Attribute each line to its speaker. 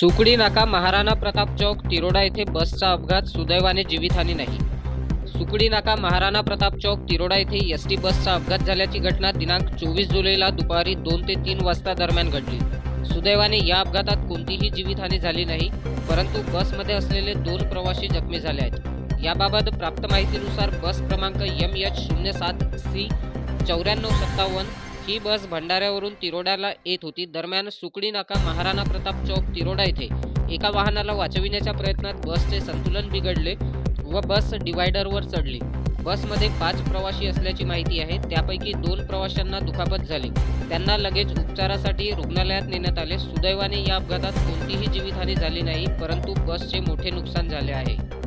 Speaker 1: सुकडी नाका महाराणा प्रताप चौक तिरोडा येथे बसचा अपघात सुदैवाने जीवितहानी नाही. सुकडी नाका महाराणा प्रताप चौक तिरोडा येथे एस टी बसचा अपघात झाल्याची घटना दिनांक चोवीस जुलैला दुपारी दोन ते तीन वाजता दरम्यान घडली. सुदैवाने या अपघातात कोणतीही जीवितहानी झाली नाही परंतु बसमध्ये असलेले दोन प्रवासी जखमी झाले आहेत. याबाबत प्राप्त माहितीनुसार बस क्रमांक एम एच शून्य सात सी चौऱ्याण्णव सत्तावन्न ही बस भंडाऱ्यावरून तिरोड्याला येत होती. दरम्यान सुकडी नाका महाराणा प्रताप चौक तिरोडा येथे एका वाहनाला वाचविण्याच्या प्रयत्नात बसचे संतुलन बिघडले व बस डिवायडरवर चढली. बसमध्ये पाच प्रवासी असल्याची माहिती आहे. त्यापैकी दोन प्रवाशांना दुखापत झाली. त्यांना लगेच उपचारासाठी रुग्णालयात नेण्यात आले. सुदैवाने या अपघातात कोणतीही जीवितहानी झाली नाही परंतु बसचे मोठे नुकसान झाले आहे.